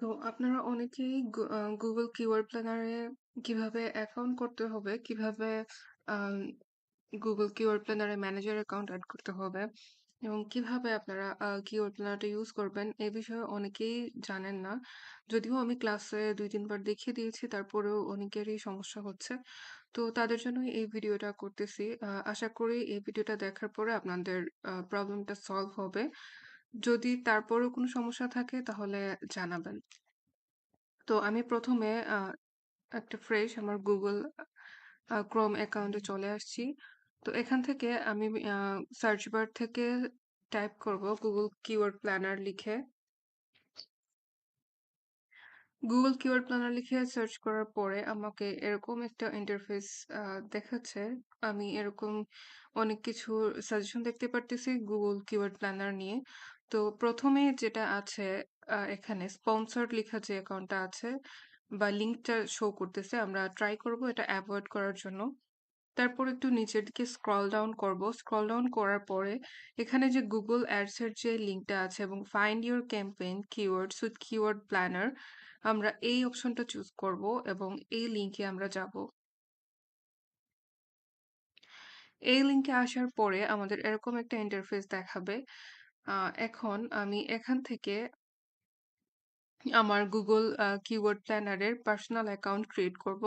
তো আপনারা অনেকেই গু Planner এ কীভাবে অ্যাকাউন্ট করতে হবে, কীভাবে Keyword Planner এ ম্যানেজার অ্যাকাউন্ট এড করতে হবে এবং কীভাবে আপনারা আ Keyword Planner টা ইউজ করবেন এ বিষয়ে অনেকেই জানেন না। যদিও আমি ক্লাসে ২-৩ বার দেখিয়ে দিয়েছি তারপরেও অনেকেরই সমস্যা হচ্ছে। তো তাদের জন্যই এই ভিডিওটা করতেছি। আশা করি এই ভিডিওটা দেখার পরে আপনাদের প্রবলেমটা সলভ হবে। যদি তারপরও কোনো সমস্যা থাকে, তাহলে জানাবেন। তো আমি ১ম এ একটা ফ্রেশ আমার গুগল Chrome অ্যাকাউন্টে চলে আসছি। তো এখান থেকে আমি সার্চ বার থেকে টাইপ করব গুগল কিওয়ার্ড প্ল্যানার লিখে। গুগল কিওয়ার্ড প্ল্যানার লিখে সার্চ করার পরে আমাকে এরকম একটা ইন্টারফেস দেখাচ্ছে। আমি এরকম অনেক কিছু সাজেশন দেখতে পারতেছি গুগল কিওয়ার্ড প্ল্যানার নিয়ে। তো ১ম এ যেটা আছে এখানে স্পন্সরড লেখা যে অ্যাকাউন্টটা আছে বা লিঙ্কটা শো করতেছে, আমরা ট্রাই করব এটা এভয়েড করার জন্য। তারপর একটু নিচের দিকে স্ক্রল ডাউন করব। স্ক্রল ডাউন করার পরে এখানে যে Ads এর যে লিঙ্কটা আছে এবং find your campaign keywords with keyword planner আমরা এই অপশনটা চুজ করব এবং এই লিঙ্কে আমরা যাব। এই লিঙ্কে আসার পরে আমাদের এরকম একটা ইন্টারফেস দেখাবে। আ এখন আমি এখান থেকে আমার গুগল কিওয়ার্ড প্ল্যানারের পার্সোনাল অ্যাকাউন্ট ক্রিয়েট করব।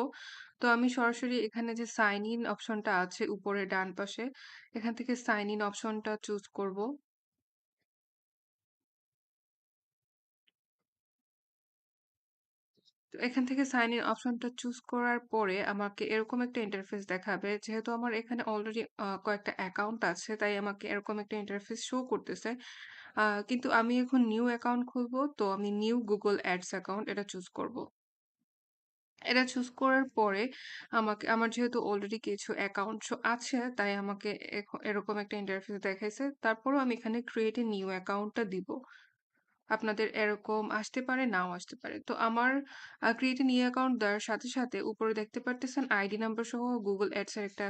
তো আমি সরাসরি এখানে যে সাইন ইন অপশনটা আছে উপরে ডান পাশে, এখান থেকে সাইন ইন অপশনটা চুজ করব। তো এখান থেকে সাইন ইন অপশনটা চুজ করার পরে আমাকে এরকম একটা ইন্টারফেস দেখাবে। যেহেতু আমার এখানে অলরেডি কয়েকটা অ্যাকাউন্ট আছে, তাই আমাকে এরকম একটা ইন্টারফেস শো করতেছে। কিন্তু আমি এখন নিউ অ্যাকাউন্ট খুলবো, তো আমি নিউ গুগল অ্যাডস অ্যাকাউন্ট এটা চুজ করব। এটা চুজ করার পরে আমাকে, আমার যেহেতু অলরেডি কিছু অ্যাকাউন্ট আছে, তাই আমাকে এরকম একটা ইন্টারফেস দেখাইছে। তারপরেও আমি এখানে ক্রিয়েট এ নিউ অ্যাকাউন্টটা দিব। আপনাদের এরকম আসতে পারে, নাও আসতে পারে। তো আমার ক্রিয়েট নিউ অ্যাকাউন্ট দেওয়ার সাথে, সাথে উপরে দেখতে পারতেছেন আইডি নাম্বার সহ গুগল অ্যাডসের একটা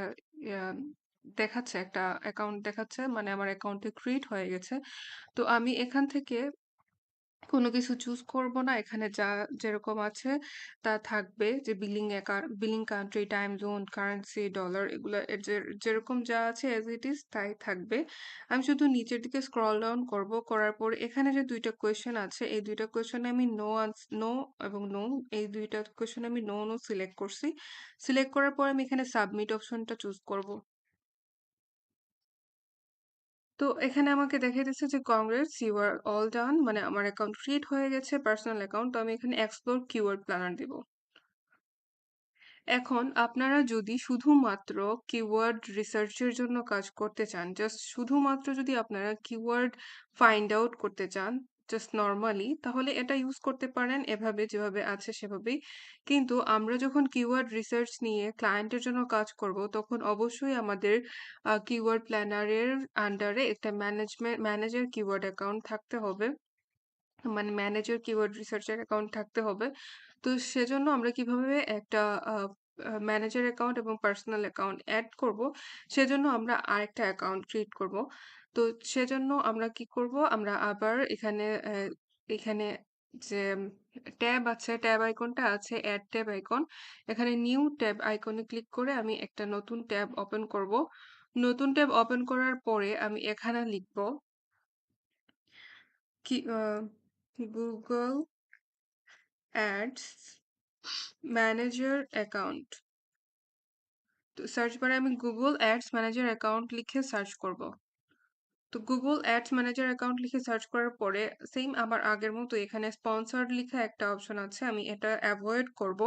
দেখাচ্ছে, একটা অ্যাকাউন্ট দেখাচ্ছে। মানে আমার অ্যাকাউন্টে ক্রিয়েট হয়ে গেছে। তো আমি এখান থেকে কোনো কিছু চুজ করব না। এখানে যা যেরকম আছে তা থাকবে যে billing billing country, time zone, currency, dollar এগুলো যেরকম যা আছে এস ইট ইস তাই থাকবে। আমি শুধু নিচের দিকে স্ক্রল ডাউন করব। করার পরে এখানে যে ২ টা কোয়েশ্চেন আছে এই ২ টা কোয়েশ্চেনে আমি নো নো এবং নো এই ২ টা কোয়েশ্চেনে আমি নো, নো সিলেক্ট করছি। সিলেক্ট করার পরে আমি এখানে সাবমিট অপশনটা চুজ করব। তো এখানে আমাকে দেখাইতেছে যে congrats you are all done মানে আমার অ্যাকাউন্ট ক্রিয়েট হয়ে গেছে পার্সোনাল অ্যাকাউন্ট। তো আমি এখানে এক্সপ্লোর কিওয়ার্ড প্ল্যানার দিব। এখন আপনারা যদি শুধুমাত্র কিওয়ার্ড রিসার্চের জন্য কাজ করতে চান, জাস্ট শুধুমাত্র যদি আপনারা কিওয়ার্ড ফাইন্ড আউট করতে চান, জাস্ট নর্মালি তাহলে এটা ইউজ করতে পারেন এভাবে যেভাবে আছে সেভাবেই। কিন্তু আমরা যখন কিওয়ার্ড রিসার্চ নিয়ে ক্লায়েন্টের জন্য কাজ করব, তখন অবশ্যই আমাদের কিওয়ার্ড প্ল্যানার এর আন্ডারে একটা ম্যানেজমেন্ট ম্যানেজার কিওয়ার্ড অ্যাকাউন্ট থাকতে হবে। মানে ম্যানেজার কিওয়ার্ড রিসার্চ এর অ্যাকাউন্ট থাকতে হবে। তো সেজন্য আমরা কীভাবে একটা ম্যানেজার অ্যাকাউন্ট এবং পার্সোনাল অ্যাকাউন্ট অ্যাড করব, সেজন্য আমরা আরেকটা অ্যাকাউন্ট ক্রিয়েট করব। তো সেজন্য আমরা কি করব? আমরা আবার এখানে এখানে যে ট্যাব আছে, ট্যাব আইকনটা আছে, অ্যাড ট্যাব আইকন। এখানে নিউ ট্যাব আইকনে ক্লিক করে আমি একটা নতুন ট্যাব ওপেন করব। নতুন ট্যাব ওপেন করার পরে আমি এখানে লিখব কি গুগল Ads ম্যানেজার অ্যাকাউন্ট। তো সার্চ বারে আমি গুগল অ্যাডস ম্যানেজার অ্যাকাউন্ট লিখে সার্চ করব। তো গুগল Ads ম্যানেজার অ্যাকাউন্ট লিখে সার্চ করার পরে সেম আবার আগের মতো এখানে স্পন্সরড লিখা একটা অপশন আছে। আমি এটা অ্যাভয়েড করব।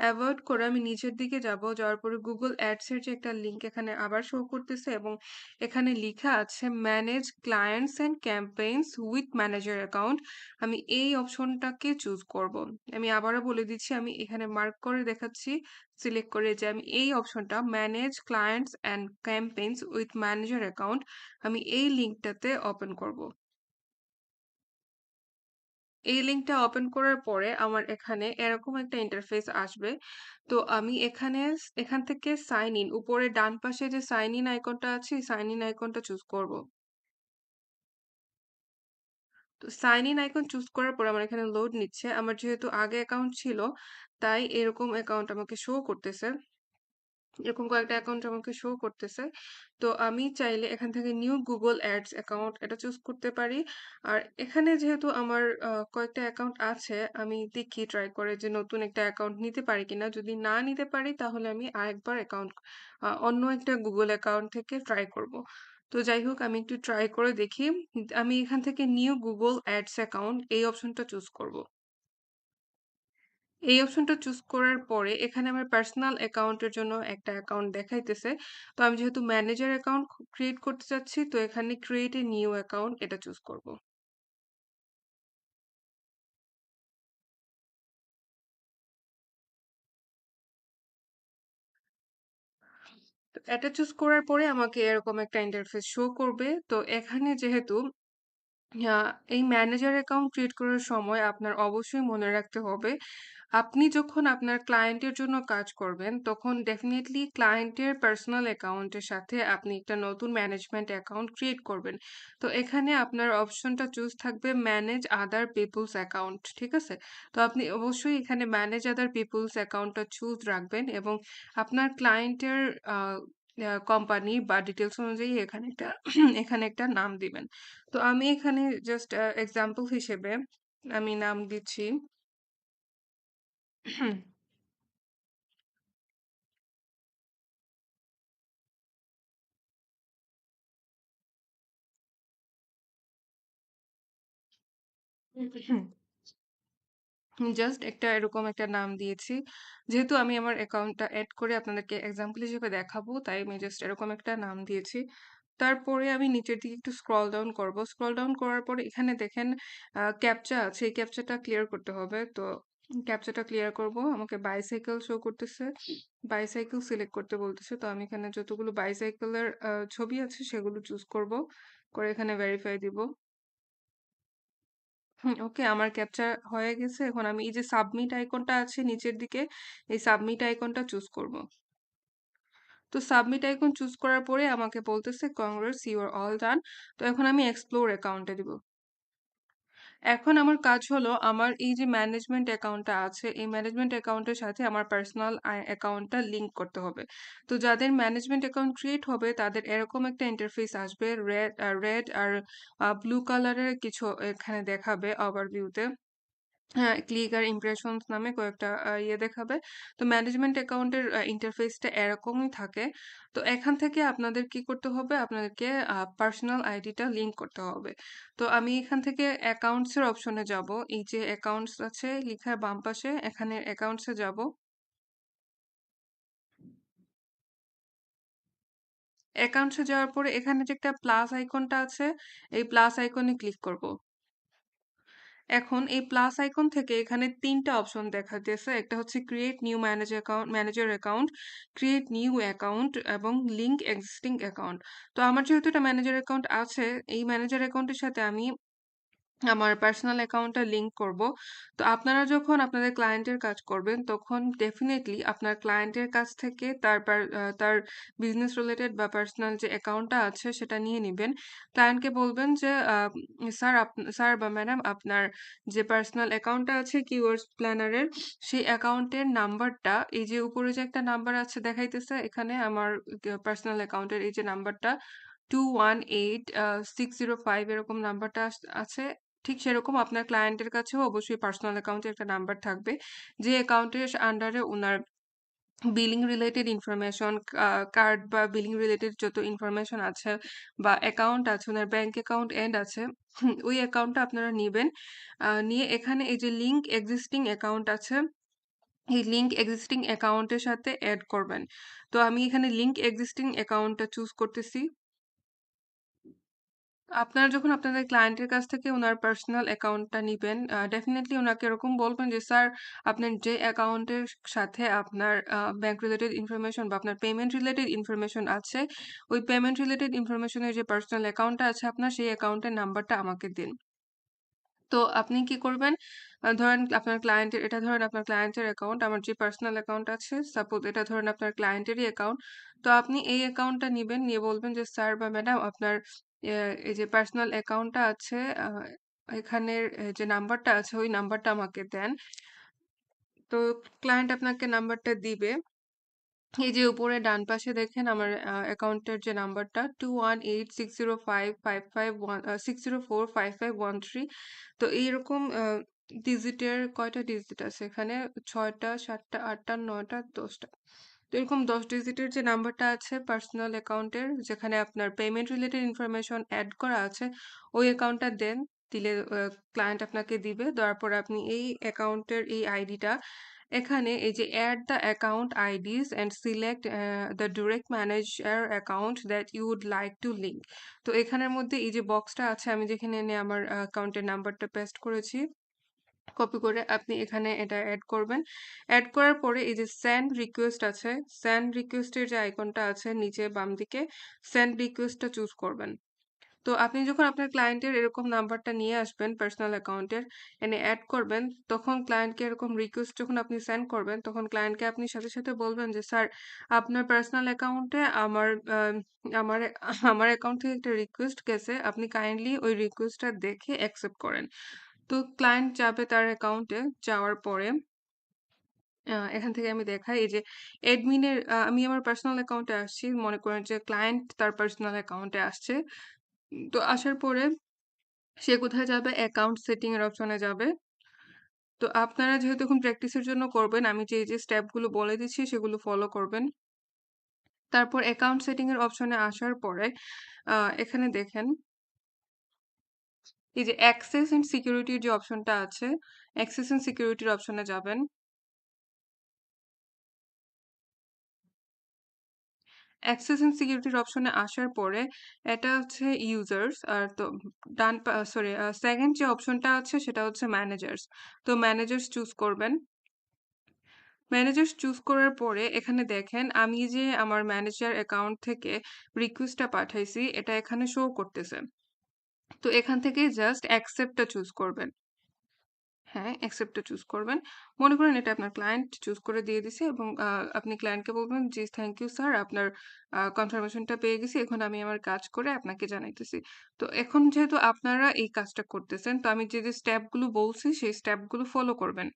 অ্যাভয়েড করে আমি নিচের দিকে যাব। যাওয়ার পরে গুগল এর যে একটা লিঙ্ক এখানে আবার শো করতেছে এবং এখানে লিখা আছে manage clients and campaigns with manager account. আমি এই অপশনটাকে চুজ করব। আমি আবারও বলে দিচ্ছি, আমি এখানে মার্ক করে দেখাচ্ছি সিলেক্ট করে যে আমি এই অপশনটা manage clients and campaigns with manager account আমি এই লিঙ্কটাতে ওপেন করব। এই লিঙ্কটা ওপেন করার পরে আমার এখানে এরকম একটা ইন্টারফেস আসবে। তো আমি এখানে এখান থেকে সাইন ইন উপরে ডান পাশে যে সাইন ইন আইকনটা আছে, সাইন ইন আইকনটা চুজ করব। তো সাইন ইন আইকন চুজ করার পর আমার এখানে লোড নিচ্ছে। আমার যেহেতু আগে অ্যাকাউন্ট ছিল, তাই এরকম অ্যাকাউন্ট আমাকে শো করতেছে। এরকম কয়েকটা অ্যাকাউন্ট আমাকে শো করতেছে। তো আমি চাইলে এখান থেকে নিউ গুগল অ্যাডস অ্যাকাউন্ট এটা চুজ করতে পারি। আর এখানে যেহেতু আমার কয়েকটা অ্যাকাউন্ট আছে, আমি দেখি ট্রাই করে যে নতুন একটা অ্যাকাউন্ট নিতে পারি কিনা। যদি না নিতে পারি তাহলে আমি আরেকবার অ্যাকাউন্ট অন্য একটা গুগল অ্যাকাউন্ট থেকে ট্রাই করব। তো যাই হোক আমি একটু ট্রাই করে দেখি। আমি এখান থেকে নিউ গুগল অ্যাডস অ্যাকাউন্ট এই অপশনটা চুজ করব। এই অপশনটা চুজ করার পরে এখানে আমার পার্সোনাল অ্যাকাউন্টের জন্য একটা অ্যাকাউন্ট দেখাইতেছে। তো আমি যেহেতু ম্যানেজার অ্যাকাউন্ট ক্রিয়েট করতে চাচ্ছি, তো এখানে ক্রিয়েট এ নিউ অ্যাকাউন্ট এটা চুজ করব। তো এটা চুজ করার পরে আমাকে এরকম একটা ইন্টারফেস শো করবে। তো এখানে যেহেতু আ এই ম্যানেজার অ্যাকাউন্ট ক্রিয়েট করার সময় আপনার অবশ্যই মনে রাখতে হবে, আপনি যখন আপনার ক্লায়েন্টের জন্য কাজ করবেন, তখন ডেফিনেটলি ক্লায়েন্টের পার্সোনাল অ্যাকাউন্টের সাথে আপনি একটা নতুন ম্যানেজমেন্ট অ্যাকাউন্ট ক্রিয়েট করবেন। তো এখানে আপনার অপশনটা চুজ থাকবে ম্যানেজ আদার পিপলস অ্যাকাউন্ট। ঠিক আছে? তো আপনি অবশ্যই এখানে ম্যানেজ আদার পিপলস অ্যাকাউন্টটা চুজ রাখবেন এবং আপনার ক্লায়েন্টের কোম্পানি বা ডিটেইলস অনুযায়ী এখানে একটা এখানে একটা নাম দিবেন। তো আমি এখানে জাস্ট এক্সাম্পল হিসেবে আমি নাম দিচ্ছি জাস্ট একটা এরকম একটা নাম দিয়েছি। যেহেতু আমি আমার অ্যাকাউন্টটা অ্যাড করে আপনাদেরকে এক্সাম্পল হিসেবে দেখাবো, তাই আমি জাস্ট এরকম একটা নাম দিয়েছি। তারপরে আমি নিচের দিকে একটু স্ক্রল ডাউন করব। স্ক্রল ডাউন করার পরে এখানে দেখেন ক্যাপচা আছে। এই ক্যাপচাটা ক্লিয়ার করতে হবে। তো ক্যাপচাটা ক্লিয়ার করব। আমাকে বাইসাইকেল শো করতেছে। বাইসাইকেল সিলেক্ট করতে বলতেছে। তো আমি এখানে যতগুলো বাইসাইকেলের ছবি আছে সেগুলো চুজ করব। করে এখানে ভেরিফাই দিব। হুম, ওকে আমার ক্যাপচার হয়ে গেছে। এখন আমি এই যে সাবমিট আইকনটা আছে নিচের দিকে, এই সাবমিট আইকনটা চুজ করব। তো সাবমিট আইকন চুজ করার পরে আমাকে বলতেছে congrats you are all done. তো এখন আমি এক্সপ্লোর অ্যাকাউন্টে দিব। এখন আমার কাজ হলো আমার এই যে ম্যানেজমেন্ট অ্যাকাউন্টটা আছে, এই ম্যানেজমেন্ট অ্যাকাউন্টের সাথে আমার পার্সোনাল অ্যাকাউন্টটা লিঙ্ক করতে হবে। তো যাদের ম্যানেজমেন্ট অ্যাকাউন্ট ক্রিয়েট হবে তাদের এরকম একটা ইন্টারফেস আসবে। রেড রেড আর ব্লু কালারের কিছু এখানে দেখাবে ওভারভিউতে। হ্যাঁ, ক্লিক আর ইমপ্রেশনস নামে কয়েকটা ইয়ে দেখাবে। তো ম্যানেজমেন্ট অ্যাকাউন্টের ইন্টারফেসটা এরকমই থাকে। তো এখান থেকে আপনাদের কি করতে হবে? আপনাদেরকে পার্সোনাল আইডিটা লিংক করতে হবে। তো আমি এখান থেকে অ্যাকাউন্টসের অপশনে যাব। এই যে অ্যাকাউন্টস আছে লিখার বাম পাশে এখানে অ্যাকাউন্টস যাব। অ্যাকাউন্টস যাওয়ার পরে এখানে যে একটা প্লাস আইকনটা আছে, এই প্লাস আইকনে ক্লিক করব। এখন এই প্লাস আইকন থেকে এখানে ৩ টা অপশন দেখাতেছে একটা হচ্ছে create new manage account manager account, create new account এবং লিঙ্ক এক্সিস্টিং অ্যাকাউন্ট। তো আমার যেহেতু এটা ম্যানেজার অ্যাকাউন্ট আছে, এই ম্যানেজার অ্যাকাউন্টের সাথে আমি আমার পার্সোনাল অ্যাকাউন্টটা লিঙ্ক করব। তো আপনারা যখন আপনাদের ক্লায়েন্টের কাজ করবেন, তখন ডেফিনেটলি আপনার ক্লায়েন্টের কাছ থেকে তার তার বিজনেস রিলেটেড বা পার্সোনাল যে অ্যাকাউন্টটা আছে সেটা নিয়ে নিবেন। ক্লায়েন্টকে বলবেন যে স্যার স্যার বা ম্যাডাম আপনার যে পার্সোনাল অ্যাকাউন্টটা আছে কিওয়ার্ডস প্ল্যানারের, সেই অ্যাকাউন্টের নাম্বারটা এই যে উপরে যে একটা নাম্বার আছে দেখাইতেছে এখানে আমার পার্সোনাল অ্যাকাউন্টের এই যে নাম্বারটা two one eight six zero five এরকম নাম্বারটা আছে। ঠিক সেরকম আপনার ক্লায়েন্টের কাছেও অবশ্যই পার্সোনাল অ্যাকাউন্টে একটা নাম্বার থাকবে। যে অ্যাকাউন্টের আন্ডারে owner billing related information card বা বিলিং রিলেটেড যত ইনফরমেশন আছে বা অ্যাকাউন্ট আছে, ওনার ব্যাংক অ্যাকাউন্ট এন্ড আছে, ওই অ্যাকাউন্টটা আপনারা নেবেন নিয়ে এখানে এই যে লিঙ্ক এক্সিস্টিং অ্যাকাউন্ট আছে, এই লিঙ্ক এক্সিস্টিং অ্যাকাউন্টের সাথে অ্যাড করবেন। তো আমি এখানে লিঙ্ক এক্সিস্টিং অ্যাকাউন্টটা চুজ করতেছি। আপনারা যখন আপনাদের ক্লায়েন্টের কাছ থেকে ওনার পার্সোনাল অ্যাকাউন্টটা নেবেন ডেফিনেটলি ওনাকে এরকম বলবেন যে, "স্যার, আপনার যে অ্যাকাউন্টের সাথে আপনার ব্যাংক রিলেটেড ইনফরমেশন বা আপনার পেমেন্ট রিলেটেড ইনফরমেশন আছে, ওই পেমেন্ট রিলেটেড ইনফরমেশনের যে পার্সোনাল অ্যাকাউন্টটা আছে আপনার, সেই অ্যাকাউন্টের নাম্বারটা আমাকে দিন।" তো আপনি কি করবেন? ধরেন আপনার ক্লায়েন্টের এটা ধরেন আপনার ক্লায়েন্টের অ্যাকাউন্ট। আমার যে পার্সোনাল অ্যাকাউন্ট আছে, সাপোজ এটা ধরেন আপনার ক্লায়েন্টেরই অ্যাকাউন্ট। তো আপনি এই অ্যাকাউন্টটা নিবেন, নিয়ে বলবেন যে, "স্যার বা ম্যাডাম আপনার এই যে পার্সোনাল অ্যাকাউন্টটা আছে এখানের যে নাম্বারটা আছে ওই নাম্বারটা আমাকে দেন। তো ক্লায়েন্ট আপনাকে নাম্বারটা দিবে। এই যে উপরে ডান পাশে দেখেন আমার অ্যাকাউন্টের যে নাম্বারটা two one eight six zero five five five one six zero four five five one three তো এইরকম ডিজিটের কয়টা ডিজিট আছে এখানে? ৬ টা, ৭ টা, ৮ টা, ৯ টা, ১০ টা। তো এরকম ১০ ডিজিটের যে নাম্বারটা আছে পার্সোনাল অ্যাকাউন্টের যেখানে আপনার পেমেন্ট রিলেটেড ইনফরমেশন অ্যাড করা আছে, ওই অ্যাকাউন্টটা দেন। দিলে ক্লায়েন্ট আপনাকে দিবে। দেওয়ার পরে আপনি এই অ্যাকাউন্টের এই আইডিটা এখানে এই যে add the account IDs and select the direct manager account that you would like to link. তো এখানের মধ্যে এই যে বক্সটা আছে আমি যেখানে এনে আমার অ্যাকাউন্টের নাম্বারটা পেস্ট করেছি। কপি করে আপনি এখানে এটা অ্যাড করবেন। অ্যাড করার পরে এই যে সেন্ড রিকোয়েস্ট আছে, সেন্ড রিকোয়েস্টের যে আইকনটা আছে নিচে বাম দিকে, সেন্ড রিকোয়েস্টটা চুজ করবেন। তো আপনি যখন আপনার ক্লায়েন্টের এরকম নাম্বারটা নিয়ে আসবেন পার্সোনাল অ্যাকাউন্টের, এনে অ্যাড করবেন, তখন ক্লায়েন্টকে এরকম রিকোয়েস্ট যখন আপনি সেন্ড করবেন, তখন ক্লায়েন্টকে আপনি সাথে, সাথে বলবেন যে, "স্যার আপনার পার্সোনাল অ্যাকাউন্টে আমার আমার আমার অ্যাকাউন্ট থেকে একটা রিকোয়েস্ট গেছে। আপনি কাইন্ডলি ওই রিকোয়েস্টটা দেখে অ্যাকসেপ্ট করেন।" তো ক্লায়েন্ট যাবে তার অ্যাকাউন্টে, যাওয়ার পরে এখান থেকে আমি দেখাই এই যে অ্যাডমিনের আমি আমার পার্সোনাল অ্যাকাউন্টে আসছি। মনে করেন যে ক্লায়েন্ট তার পার্সোনাল অ্যাকাউন্টে আসছে। তো আসার পরে সে কোথায় যাবে? অ্যাকাউন্ট সেটিং এর অপশনে যাবে। তো আপনারা যেহেতু এখন প্র্যাকটিসের জন্য করবেন, আমি যে, যে স্টেপগুলো বলে দিচ্ছি সেগুলো ফলো করবেন। তারপর অ্যাকাউন্ট সেটিং এর অপশনে আসার পরে এখানে দেখেন এই যে অ্যাক্সেস অ্যান্ড সিকিউরিটির যে অপশনটা আছে, অ্যাক্সেস অ্যান্ড সিকিউরিটির অপশনে যাবেন। অ্যাক্সেস অ্যান্ড সিকিউরিটির অপশনে আসার পরে এটা হচ্ছে ইউজার্স আর তো ডান সরি 2nd যে অপশনটা আছে সেটা হচ্ছে ম্যানেজার্স। তো ম্যানেজার্স চুজ করবেন। ম্যানেজার্স চুজ করার পরে এখানে দেখেন আমি যে আমার ম্যানেজার অ্যাকাউন্ট থেকে রিকোয়েস্টটা পাঠাইছি এটা এখানে শো করতেছে। তো এখান থেকে জাস্ট অ্যাকসেপ্টটা চুজ করবেন। হ্যাঁ, অ্যাকসেপ্টটা চুজ করবেন। মনে করেন এটা আপনার ক্লায়েন্ট চুজ করে দিয়ে দিছে এবং আপনি ক্লায়েন্টকে বলবেন জি থ্যাংক ইউ স্যার আপনার কনফার্মেশনটা পেয়ে গেছি। এখন আমি আমার কাজ করে আপনাকে জানাইতেছি। তো এখন যেহেতু আপনারা এই কাজটা করতেছেন তো আমি যে, যে স্টেপগুলো বলছি সেই স্টেপগুলো ফলো করবেন।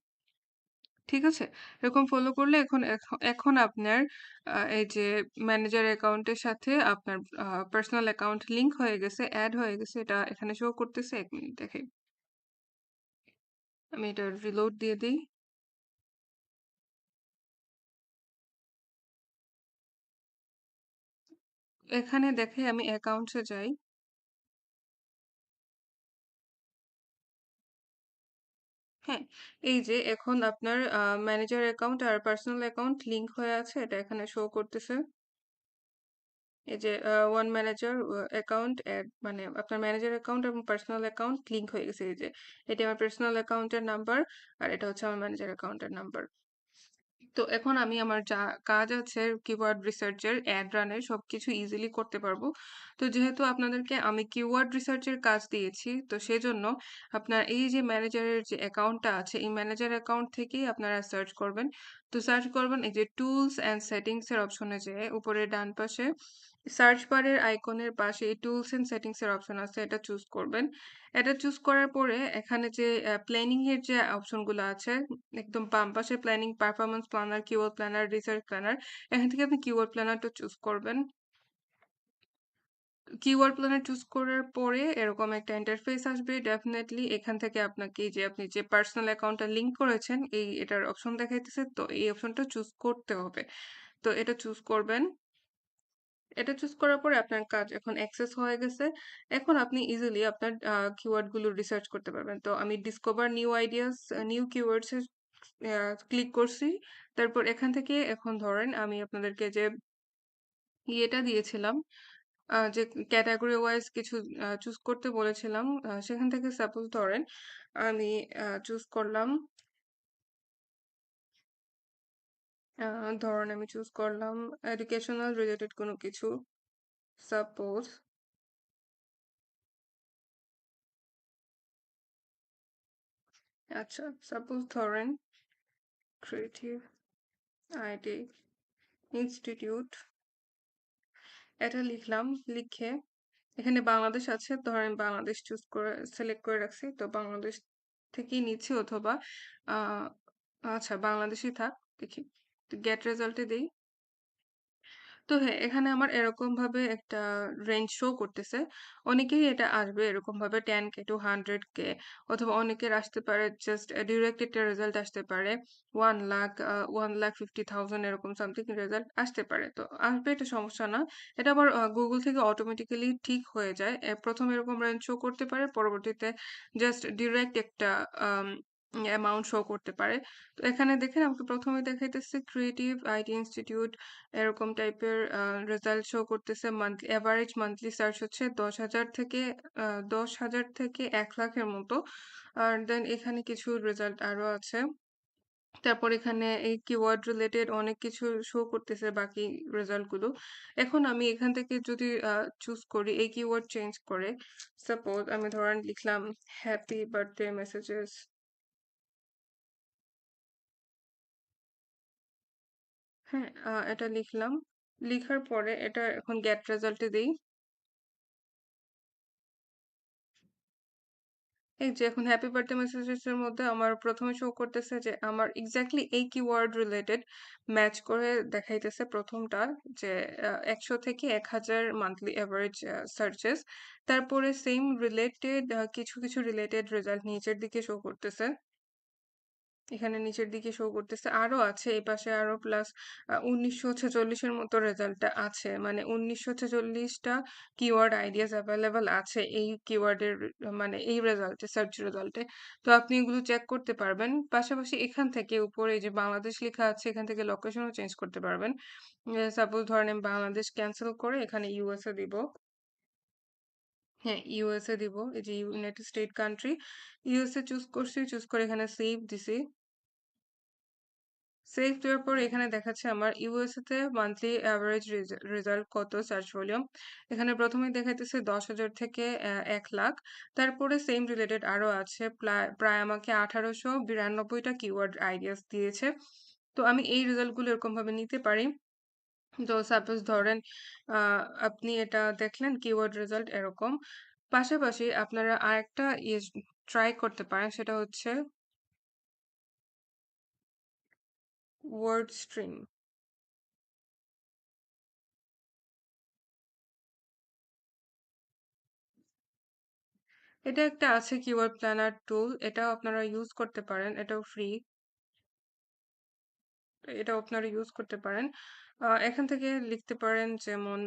ঠিক আছে? এরকম ফলো করলে এখন এখ এখন আপনার এই যে ম্যানেজার অ্যাকাউন্টের সাথে আপনার পার্সোনাল অ্যাকাউন্ট লিংক হয়ে গেছে, অ্যাড হয়ে গেছে। এটা এখানে শো করতেছে ১ মিনিট দেখাই। আমি এটা রিলোড দিয়ে দিই এখানে দেখে আমি অ্যাকাউন্টস যাই। হ্যাঁ, এই যে এখন আপনার ম্যানেজার অ্যাকাউন্ট আর পার্সোনাল অ্যাকাউন্ট লিঙ্ক হয়ে আছে। এটা এখানে শো করতেছে। এই যে ওয়ান ম্যানেজার অ্যাকাউন্ট মানে আপনার ম্যানেজার অ্যাকাউন্ট এবং পার্সোনাল অ্যাকাউন্ট লিঙ্ক হয়ে গেছে এই যে। এটি আমার পার্সোনাল অ্যাকাউন্টের নাম্বার আর এটা হচ্ছে আমার ম্যানেজার অ্যাকাউন্টের নাম্বার। তো এখন আমি আমার যা কাজ আছে কিওয়ার্ড রিসার্চের অ্যাড রানের সব কিছু ইজিলি করতে পারব। তো যেহেতু আপনাদেরকে আমি কিওয়ার্ড রিসার্চের কাজ দিয়েছি, তো সেজন্য আপনার এই যে ম্যানেজারের যে অ্যাকাউন্টটা আছে, এই ম্যানেজার অ্যাকাউন্ট থেকেই আপনারা সার্চ করবেন। তো সার্চ করবেন এই যে টুলস অ্যান্ড সেটিংসের অপশনে যেয়ে উপরে ডান পাশে সার্চ বারের আইকনের পাশে টুলস অ্যান্ড সেটিংস এর অপশন আছে এটা চুজ করবেন। এটা চুজ করার পরে এখানে যে প্ল্যানিং এর যে অপশনগুলো আছে একদম বাম পাশে planning, performance planner, keyword planner, research planner এখান থেকে আপনি কিওয়ার্ড প্ল্যানারটা চুজ করবেন। কিওয়ার্ড প্ল্যানার চুজ করার পরে এরকম একটা ইন্টারফেস আসবে। ডেফিনেটলি এখান থেকে আপনাকে যে আপনি যে পার্সোনাল অ্যাকাউন্টটা লিঙ্ক করেছেন এই এটার অপশন দেখাইতেছে। তো এই অপশনটা চুজ করতে হবে। তো এটা চুজ করবেন। এটা চুজ করার পরে আপনার কাজ এখন অ্যাক্সেস হয়ে গেছে। এখন আপনি ইজিলি আপনার আ কিওয়ার্ডগুলো রিসার্চ করতে পারবেন। তো আমি discover new ideas, new keywords click করছি। তারপর এখান থেকে এখন ধরেন আমি আপনাদেরকে যে ইয়েটা দিয়েছিলাম, যে ক্যাটাগরি ওয়াইজ কিছু চুজ করতে বলেছিলাম। সেখান থেকে সাপোজ ধরেন আমি চুজ করলাম ধরেন আমি চুজ করলাম এডুকেশনাল রিলেটেড কোনো কিছু। সাপোজ আচ্ছা, সাপোজ ধরেন ক্রিয়েটিভ আইটি ইনস্টিটিউট এটা লিখলাম। লিখে এখানে বাংলাদেশ আছে। ধরেন বাংলাদেশ চুজ করে সিলেক্ট করে রাখছি। তো বাংলাদেশ থেকেই নিচ্ছি অথবা আচ্ছা বাংলাদেশই থাক। দেখি। গেট রেজাল্ট দেই। তো হ্যাঁ, এখানে আমার এরকমভাবে একটা রেঞ্জ শো করতেছে। অনেকেই এটা আসবে এরকমভাবে ten K to hundred K অথবা অনেকের আসতে পারে জাস্ট ডিরেক্ট একটা রেজাল্ট আসতে পারে। One lakh one lakh fifty thousand এরকম সামথিং রেজাল্ট আসতে পারে। তো আসবে এটা সমস্যা না। এটা আবার গুগল থেকে অটোমেটিক্যালি ঠিক হয়ে যায়। প্রথম এরকম রেঞ্জ শো করতে পারে। পরবর্তীতে জাস্ট ডিরেক্ট একটা অ্যামাউন্ট শো করতে পারে। তো এখানে দেখেন আমাকে প্রথমে দেখাইতেছে ক্রিয়েটিভ আইটি ইনস্টিটিউট এরকম টাইপের রেজাল্ট শো করতেছে। মান্থলি অ্যাভারেজ মান্থলি সার্চ হচ্ছে ১০,০০০ থেকে দশ হাজার থেকে এক লাখের মতো। আর দেন এখানে কিছু রেজাল্ট আরও আছে। তারপর এখানে এই কিওয়ার্ড রিলেটেড অনেক কিছু শো করতেছে বাকি রেজাল্টগুলো এখন আমি এখান থেকে যদি চুজ করি এই কিওয়ার্ড চেঞ্জ করে, সাপোজ আমি ধরেন লিখলাম হ্যাপি বার্থডে মেসেজেস। হ্যাঁ, এটা লিখলাম। লিখার পরে এটা এখন গেট রেজাল্ট এ দেই। এই যে এখন হ্যাপি বার্থডে মেসেজেস এর মধ্যে আমার ১ম এ শো করতেছে যে আমার এক্সাক্টলি এই কিওয়ার্ড রিলেটেড ম্যাচ করে দেখাইতেছে ১ম টা যে আ ১০০ থেকে ১,০০০ মান্থলি এভারেজ সার্চেস। তারপরে সেইম রিলেটেড কিছু, কিছু রিলেটেড রেজাল্ট নিচের দিকে শো করতেছে। এখানে নিচের দিকে শো করতেছে। আরও আছে এপাশে আরও প্লাস ১৯৪৬ এর মতো রেজাল্টটা আছে। মানে ১৯৪৬ টা কিওয়ার্ড আইডিয়াস এভেইলেবল আছে এই কিওয়ার্ডের মানে এই রেজাল্টে সার্চ রেজাল্টে। তো আপনি এগুলো চেক করতে পারবেন। পাশাপাশি এখান থেকে উপরে যে বাংলাদেশ লেখা আছে, এখান থেকে লোকেশনও চেঞ্জ করতে পারবেন। সাপোজ ধরেন বাংলাদেশ ক্যান্সেল করে এখানে ইউএসএ দিব। হ্যাঁ, ইউএসএ দিব। এই যে united state country. USA choose করছি। চুজ করে এখানে সেভ দিছি। সেভ দেওয়ার পর এখানে দেখাচ্ছে আমার ইউএসএ তে মান্থলি অ্যাভারেজ রেজাল্ট কত সার্চ ভলিউম। এখানে ১ম এই দেখাইতেছে ১০,০০০ থেকে এক লাখ তারপরে সেম রিলেটেড আরও আছে প্রায় আমাকে আঠারোশো বিরানব্বইটা কিওয়ার্ড আইডিয়াস দিয়েছে। তো আমি এই রেজাল্টগুলো এরকমভাবে নিতে পারি। তো সাপোজ ধরেন আপনি এটা দেখলেন কিওয়ার্ড রেজাল্ট এরকম। পাশাপাশি আপনারা আরেকটা ইয়ে ট্রাই করতে পারেন, সেটা হচ্ছে ওয়ার্ড স্ট্রিম। এটা একটা আছে কিওয়ার্ড প্ল্যানার টুল। এটাও আপনারা ইউজ করতে পারেন। এটাও ফ্রি। এটাও আপনারা ইউজ করতে পারেন। আ এখান থেকে লিখতে পারেন যেমন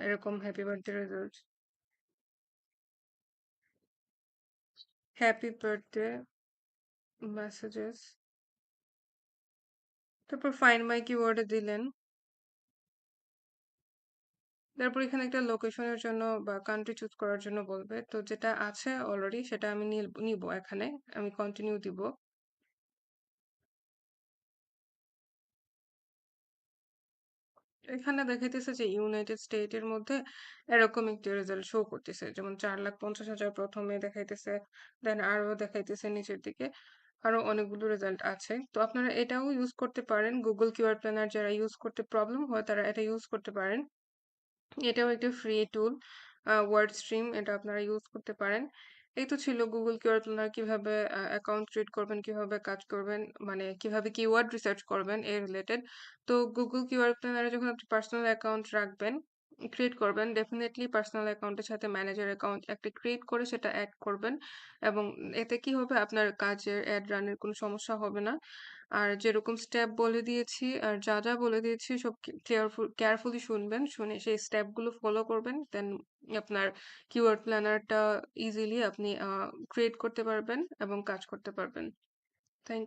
এরকম happy birthday result. Happy birthday messages. তারপর ফাইন্ড মাই কিওয়ার্ড দিলেন। তারপর এখানে একটা লোকেশনের জন্য বা কান্ট্রি চুজ করার জন্য বলবে। তো যেটা আছে অলরেডি সেটা আমি নিব এখানে। আমি কন্টিনিউ দিব। এখানে দেখাইতেছে যে ইউনাইটেড স্টেট এর মধ্যে এরকম একটি রেজাল্ট শো করতেছে। যেমন চার লাখ পঞ্চাশ হাজার প্রথমে দেখাইতেছে। দেন আরও দেখাইতেছে নিচের দিকে। আরও অনেকগুলো রেজাল্ট আছে। তো আপনারা এটাও ইউজ করতে পারেন। Google কিওয়ার্ড প্ল্যানার যারা ইউজ করতে প্রবলেম হয়, তারা এটা ইউজ করতে পারেন। এটাও একটা ফ্রি টুল। ওয়ার্ড স্ট্রিম এটা আপনারা ইউজ করতে পারেন। এই তো ছিল গুগল কিওয়ার্ড প্ল্যানার কীভাবে অ্যাকাউন্ট ক্রিয়েট করবেন, কীভাবে কাজ করবেন, মানে কীভাবে কিওয়ার্ড রিসার্চ করবেন এর রিলেটেড। তো গুগল কিওয়ার্ড যখন আপনি পার্সোনাল অ্যাকাউন্ট রাখবেন, ক্রিয়েট করবেন ডেফিনেটলি পার্সোনাল অ্যাকাউন্টের সাথে ম্যানেজার অ্যাকাউন্ট একটা ক্রিয়েট করে সেটা অ্যাড করবেন। এবং এতে কি হবে আপনার কাজের অ্যাড রানের কোনো সমস্যা হবে না। আর যেরকম স্টেপ বলে দিয়েছি আর যা, যা বলে দিয়েছি সব কেয়ারফুল কেয়ারফুলি শুনবেন। শুনে সেই স্টেপগুলো ফলো করবেন। দেন আপনার কিওয়ার্ড প্ল্যানারটা ইজিলি আপনি ক্রিয়েট করতে পারবেন এবং কাজ করতে পারবেন। থ্যাংক